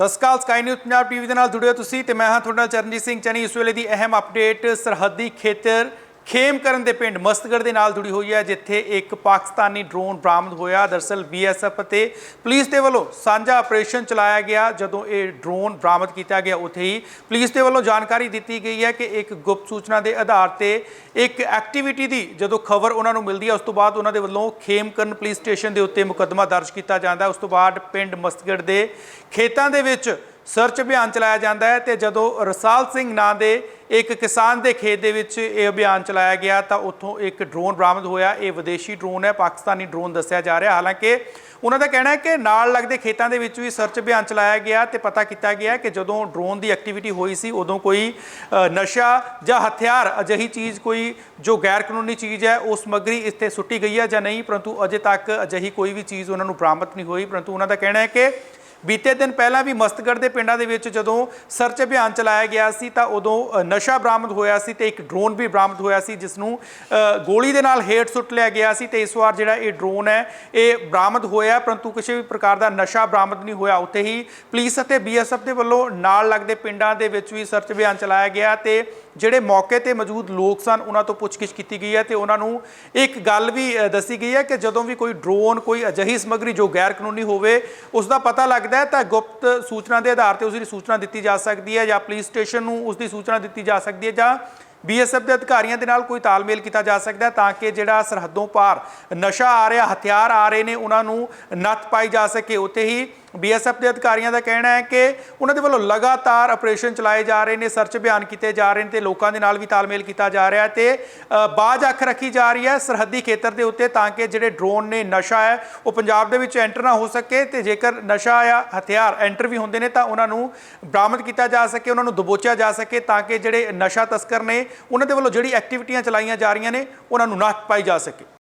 ਸਤਿ ਸ਼੍ਰੀ ਅਕਾਲ ਸਕਾਈ ਨਿਊਜ਼ ਪੰਜਾਬ ਟੀਵੀ ਦੇ ਨਾਲ ਜੁੜੇ ਹੋ ਤੁਸੀਂ ਤੇ ਮੈਂ ਹਾਂ ਤੁਹਾਡਾ ਨਾਲ ਚਰਨਜੀਤ ਸਿੰਘ ਚਨੀ। ਇਸ ਵੇਲੇ ਦੀ ਅਹਿਮ ਅਪਡੇਟ ਸਰਹੱਦੀ ਖੇਤਰ ਖੇਮਕਰਨ ਦੇ ਪਿੰਡ ਮਸਤਗੜ ਦੇ ਨਾਲ ਜੁੜੀ ਹੋਈ ਹੈ, ਜਿੱਥੇ ਇੱਕ ਪਾਕਿਸਤਾਨੀ ਡਰੋਨ ਬਰਾਮਦ ਹੋਇਆ। ਦਰਸਲ ਬੀਐਸਐਫ ਅਤੇ ਪੁਲਿਸ ਦੇ ਵੱਲੋਂ ਸਾਂਝਾ ਆਪਰੇਸ਼ਨ ਚਲਾਇਆ ਗਿਆ, ਜਦੋਂ ਇਹ ਡਰੋਨ ਬਰਾਮਦ ਕੀਤਾ ਗਿਆ। ਉੱਥੇ ਹੀ ਪੁਲਿਸ ਦੇ ਵੱਲੋਂ ਜਾਣਕਾਰੀ ਦਿੱਤੀ ਗਈ ਹੈ ਕਿ ਇੱਕ ਗੁਪਤ ਸੂਚਨਾ ਦੇ ਆਧਾਰ ਤੇ ਇੱਕ ਐਕਟੀਵਿਟੀ ਦੀ ਜਦੋਂ ਖਬਰ ਉਹਨਾਂ ਨੂੰ ਮਿਲਦੀ ਹੈ, ਉਸ ਤੋਂ ਬਾਅਦ ਉਹਨਾਂ ਦੇ ਵੱਲੋਂ ਖੇਮਕਰਨ ਪੁਲਿਸ ਸਟੇਸ਼ਨ ਦੇ ਉੱਤੇ ਮੁਕੱਦਮਾ ਦਰਜ ਕੀਤਾ ਜਾਂਦਾ। ਹੈ ਉਸ ਤੋਂ ਬਾਅਦ ਪਿੰਡ ਮਸਤਗੜ ਦੇ ਖੇਤਾਂ ਦੇ ਵਿੱਚ ਸਰਚ ਅਭਿਆਨ ਚਲਾਇਆ ਜਾਂਦਾ ਹੈ ਤੇ ਜਦੋਂ ਰਸਾਲ ਸਿੰਘ ਨਾਂ ਦੇ ਇੱਕ ਕਿਸਾਨ ਦੇ ਖੇਤ ਦੇ ਵਿੱਚ ਇਹ ਅਭਿਆਨ ਚਲਾਇਆ ਗਿਆ ਤਾਂ ਉੱਥੋਂ ਇੱਕ ਡਰੋਨ ਬਰਾਮਦ ਹੋਇਆ। ਇਹ ਵਿਦੇਸ਼ੀ ਡਰੋਨ ਹੈ, ਪਾਕਿਸਤਾਨੀ ਡਰੋਨ ਦੱਸਿਆ ਜਾ ਰਿਹਾ। ਹਾਲਾਂਕਿ ਉਹਨਾਂ ਦਾ ਕਹਿਣਾ ਹੈ ਕਿ ਨਾਲ ਲੱਗਦੇ ਖੇਤਾਂ ਦੇ ਵਿੱਚ ਵੀ ਸਰਚ ਅਭਿਆਨ ਚਲਾਇਆ ਗਿਆ ਤੇ ਪਤਾ ਕੀਤਾ ਗਿਆ ਕਿ ਜਦੋਂ ਡਰੋਨ ਦੀ ਐਕਟੀਵਿਟੀ ਹੋਈ ਸੀ, ਉਦੋਂ ਕੋਈ ਨਸ਼ਾ ਜਾਂ ਹਥਿਆਰ ਅਜਿਹੀ ਚੀਜ਼ ਕੋਈ ਜੋ ਗੈਰ ਕਾਨੂੰਨੀ ਚੀਜ਼ ਹੈ ਉਹ ਸਮੱਗਰੀ ਇੱਥੇ ਸੁੱਟੀ ਗਈ ਹੈ ਜਾਂ ਨਹੀਂ, ਪਰੰਤੂ ਅਜੇ ਤੱਕ ਅਜਿਹੀ ਕੋਈ ਵੀ ਚੀਜ਼ ਉਹਨਾਂ ਨੂੰ ਬਰਾਮਦ ਨਹੀਂ ਹੋਈ। ਪਰੰਤੂ ਉਹਨਾਂ ਦਾ ਕਹਿਣਾ ਹੈ ਕਿ ਬੀਤੇ ਦਿਨ ਪਹਿਲਾਂ ਵੀ ਮਸਤਗੜ ਦੇ ਪਿੰਡਾਂ ਦੇ ਵਿੱਚ ਜਦੋਂ ਸਰਚ ਅਭਿਆਨ ਚਲਾਇਆ ਗਿਆ ਸੀ ਤਾਂ ਉਦੋਂ ਨਸ਼ਾ ਬਰਾਮਦ ਹੋਇਆ ਸੀ ਤੇ ਇੱਕ ਡਰੋਨ ਵੀ ਬਰਾਮਦ ਹੋਇਆ ਸੀ ਜਿਸ ਨੂੰ ਗੋਲੀ ਦੇ ਨਾਲ ਹੇਠ ਸੁੱਟ ਲਿਆ ਗਿਆ ਸੀ ਤੇ ਇਸ ਵਾਰ ਜਿਹੜਾ ਇਹ ਡਰੋਨ ਹੈ, ਇਹ ਬਰਾਮਦ ਹੋਇਆ, ਪਰੰਤੂ ਕਿਸੇ ਵੀ ਪ੍ਰਕਾਰ ਦਾ ਨਸ਼ਾ ਬਰਾਮਦ ਨਹੀਂ ਹੋਇਆ। ਉੱਥੇ ਹੀ ਪੁਲਿਸ ਅਤੇ ਬੀਐਸਐਫ ਦੇ ਵੱਲੋਂ ਨਾਲ ਲੱਗਦੇ ਪਿੰਡਾਂ ਦੇ ਵਿੱਚ ਵੀ ਸਰਚ ਅਭਿਆਨ ਚਲਾਇਆ ਗਿਆ ਤੇ ਜਿਹੜੇ ਮੌਕੇ ਤੇ ਮੌਜੂਦ ਲੋਕ ਸਨ, ਉਹਨਾਂ ਤੋਂ ਪੁੱਛਗਿੱਛ ਕੀਤੀ ਗਈ ਹੈ ਤੇ ਉਹਨਾਂ ਨੂੰ ਇੱਕ ਗੱਲ ਵੀ ਦੱਸੀ ਗਈ ਹੈ ਕਿ ਜਦੋਂ ਵੀ ਕੋਈ ਡਰੋਨ, ਕੋਈ ਅਜਿਹੀ ਸਮੱਗਰੀ ਜੋ ਗੈਰ ਕਾਨੂੰਨੀ ਹੋਵੇ, ਉਸ ਦਾ ਪਤਾ ਲੱਗਦਾ ਤਾਂ ਗੁਪਤ ਸੂਚਨਾ ਦੇ ਆਧਾਰ ਤੇ ਉਸ ਦੀ ਸੂਚਨਾ ਦਿੱਤੀ ਜਾ ਸਕਦੀ ਹੈ ਜਾਂ ਪੁਲਿਸ ਸਟੇਸ਼ਨ ਨੂੰ ਉਸ ਦੀ ਸੂਚਨਾ ਦਿੱਤੀ ਜਾ ਸਕਦੀ ਹੈ ਜਾਂ ਬੀਐਸਐਫ ਦੇ ਅਧਿਕਾਰੀਆਂ ਦੇ ਨਾਲ ਕੋਈ ਤਾਲਮੇਲ ਕੀਤਾ ਜਾ ਸਕਦਾ ਹੈ ਤਾਂ ਕਿ ਜਿਹੜਾ ਸਰਹੱਦੋਂ ਪਾਰ ਨਸ਼ਾ ਆ ਰਿਹਾ, ਹਥਿਆਰ ਆ ਰਹੇ ਨੇ, ਉਹਨਾਂ ਨੂੰ ਨੱਥ ਪਾਈ ਜਾ ਸਕੇ। ਉੱਥੇ ਹੀ ਬੀਐਸਐਫ ਦੇ ਅਧਿਕਾਰੀਆਂ ਦਾ ਕਹਿਣਾ ਹੈ ਕਿ ਉਹਨਾਂ ਦੇ ਵੱਲੋਂ ਲਗਾਤਾਰ ਆਪਰੇਸ਼ਨ ਚਲਾਏ ਜਾ ਰਹੇ ਨੇ, ਸਰਚ ਅਭਿਆਨ ਕੀਤੇ ਜਾ ਰਹੇ ਨੇ ਤੇ ਲੋਕਾਂ ਦੇ ਨਾਲ ਵੀ ਤਾਲਮੇਲ ਕੀਤਾ ਜਾ ਰਿਹਾ ਹੈ ਤੇ ਬਾਜ਼ ਅੱਖ ਰੱਖੀ ਜਾ ਰਹੀ ਹੈ ਸਰਹੱਦੀ ਖੇਤਰ ਦੇ ਉੱਤੇ ਤਾਂ ਕਿ ਜਿਹੜੇ ਡਰੋਨ ਨੇ ਨਸ਼ਾ ਹੈ, ਉਹ ਪੰਜਾਬ ਦੇ ਵਿੱਚ ਐਂਟਰ ਨਾ ਹੋ ਸਕੇ ਤੇ ਜੇਕਰ ਨਸ਼ਾ ਜਾਂ ਹਥਿਆਰ ਐਂਟਰ ਵੀ ਹੁੰਦੇ ਨੇ ਤਾਂ ਉਹਨਾਂ ਨੂੰ ਬਰਾਮਦ ਕੀਤਾ ਜਾ ਸਕੇ, ਉਹਨਾਂ ਨੂੰ ਦਬੋਚਿਆ ਜਾ ਸਕੇ ਤਾਂ ਕਿ ਜਿਹੜੇ ਨਸ਼ਾ ਤਸਕਰ ਨੇ, ਉਹਨਾਂ ਦੇ ਵੱਲੋਂ ਜਿਹੜੀ ਐਕਟੀਵਿਟੀਆਂ ਚਲਾਈਆਂ ਜਾ ਰਹੀਆਂ ਨੇ, ਉਹਨਾਂ ਨੂੰ ਨੱਥ ਪਾਈ ਜਾ ਸਕੇ।